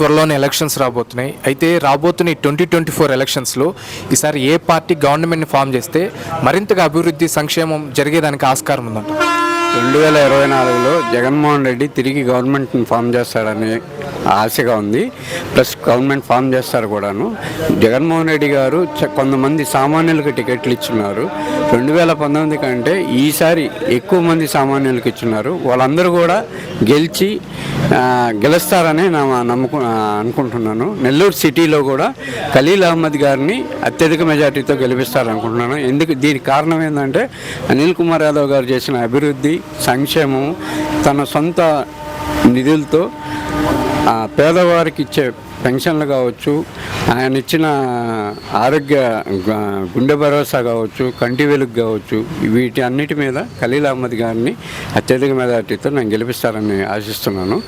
త్వరలోనే ఎలక్షన్స్ రాబోతున్నాయి. అయితే రాబోతున్న ట్వంటీ ట్వంటీ ఫోర్ ఎలక్షన్స్లో ఈసారి ఏ పార్టీ గవర్నమెంట్ని ఫామ్ చేస్తే మరింతగా అభివృద్ధి సంక్షేమం జరిగేదానికి ఆస్కారం ఉందంట. రెండు వేల ఇరవై నాలుగులో జగన్మోహన్ రెడ్డి తిరిగి గవర్నమెంట్ని ఫామ్ చేస్తాడని ఆశగా ఉంది. ప్లస్ గవర్నమెంట్ ఫామ్ చేస్తారు కూడాను. జగన్మోహన్ రెడ్డి గారు చ- కొంతమంది సామాన్యులకు టికెట్లు ఇచ్చున్నారు. రెండు వేల పంతొమ్మిది కంటే ఈసారి ఎక్కువ మంది సామాన్యులకు ఇచ్చున్నారు. వాళ్ళందరూ కూడా గెలిచి గెలుస్తారనే గెలుస్తారని నా నమ్ముకు అనుకుంటున్నాను. నెల్లూరు సిటీలో కూడా ఖలీల్ అహ్మద్ గారిని అత్యధిక మెజార్టీతో గెలిపిస్తారనుకుంటున్నాను. ఎందుకు దీనికి కారణం ఏంటంటే అనిల్ కుమార్ యాదవ్ గారు చేసిన అభివృద్ధి సంక్షేమం తన సొంత నిధులతో పేదవారికి ఇచ్చే పెన్షన్లు కావచ్చు ఆయన ఇచ్చిన ఆరోగ్య గుండె భరోసా కావచ్చు కంటి వెలుగు కావచ్చు వీటి అన్నిటి మీద ఖలీల్ అహ్మద్ గారిని అత్యధిక మెజార్టీతో నేను గెలిపిస్తారని ఆశిస్తున్నాను.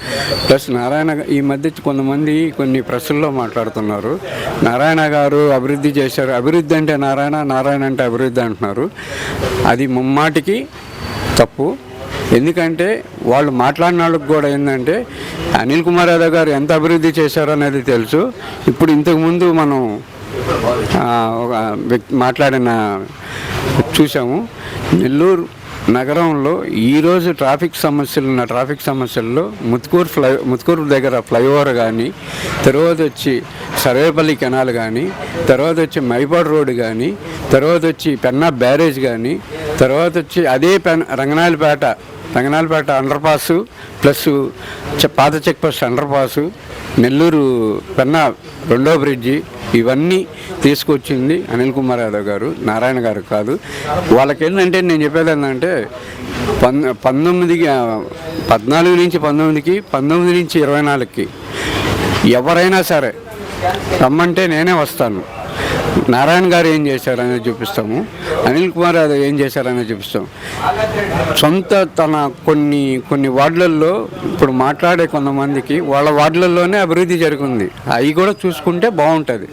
ప్లస్ నారాయణ ఈ మధ్య కొంతమంది కొన్ని ప్రెస్సుల్లో మాట్లాడుతున్నారు. నారాయణ గారు అభివృద్ధి చేశారు. అభివృద్ధి అంటే నారాయణ నారాయణ అంటే అభివృద్ధి అంటున్నారు. అది ముమ్మాటికి తప్పు. ఎందుకంటే వాళ్ళు మాట్లాడిన వాళ్ళకి కూడా ఏంటంటే అనిల్ కుమార్ యాదవ్ గారు ఎంత అభివృద్ధి చేశారనేది తెలుసు. ఇప్పుడు ఇంతకుముందు మనం ఒక వ్యక్తి మాట్లాడిన చూసాము. నెల్లూరు నగరంలో ఈరోజు ట్రాఫిక్ సమస్యలు ఉన్న ట్రాఫిక్ సమస్యల్లో ముత్కూరు ఫ్లై ముత్కూరు దగ్గర ఫ్లైఓవర్ కానీ తర్వాత వచ్చి సర్వేపల్లి కెనాల్ కానీ తర్వాత వచ్చి మైపాడు రోడ్డు కానీ తర్వాత వచ్చి పెన్నా బ్యారేజ్ కానీ తర్వాత వచ్చి అదే పెన్ Ranganayalapeta Ranganayalapeta underpass plus చె- పాత check post underpass Nellore Penna రెండో బ్రిడ్జి ఇవన్నీ తీసుకొచ్చింది అనిల్ కుమార్ యాదవ్ గారు నారాయణ గారు కాదు. వాళ్ళకి ఏంటంటే నేను చెప్పేది ఏంటంటే పన్ పంతొమ్మిదికి పద్నాలుగు నుంచి పంతొమ్మిదికి పంతొమ్మిది నుంచి ఇరవై నాలుగుకి ఎవరైనా సరే రమ్మంటే నేనే వస్తాను. నారాయణ గారు ఏం చేశారనేది చూపిస్తాము. అనిల్ కుమార్ యాదవ్ ఏం చేశారనేది చూపిస్తాం సొంత తన కొన్ని కొన్ని వార్డులలో ఇప్పుడు మాట్లాడే కొంతమందికి వాళ్ళ వార్డులలోనే అభివృద్ధి జరుగుతుంది అవి కూడా చూసుకుంటే బాగుంటుంది.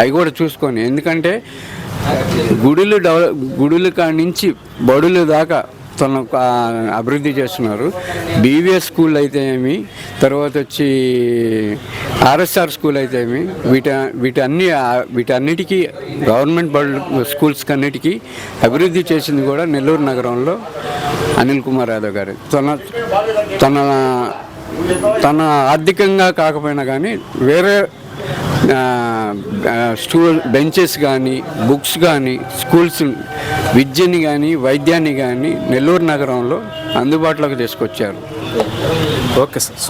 అవి కూడా చూసుకొని. ఎందుకంటే గుడులు డెవలప్ గుడుల కాడి నుంచి బడులు దాకా తన అభివృద్ధి చేస్తున్నారు. బీవీఎస్ స్కూల్ అయితే ఏమి తర్వాత వచ్చి ఆర్ఎస్ఆర్ స్కూల్ అయితే ఏమి వీట వీటన్ని వీటన్నిటికీ గవర్నమెంట్ బడులు స్కూల్స్ అన్నిటికీ అభివృద్ధి చేసింది కూడా నెల్లూరు నగరంలో అనిల్ కుమార్ యాదవ్ గారు. తన తన తన ఆర్థికంగా కాకపోయినా కానీ వేరే స్టూల్ బెంచెస్ కానీ బుక్స్ కానీ స్కూల్స్ విద్యని కానీ వైద్యాన్ని కానీ నెల్లూరు నగరంలో అందుబాటులోకి తీసుకొచ్చారు. Okay sir.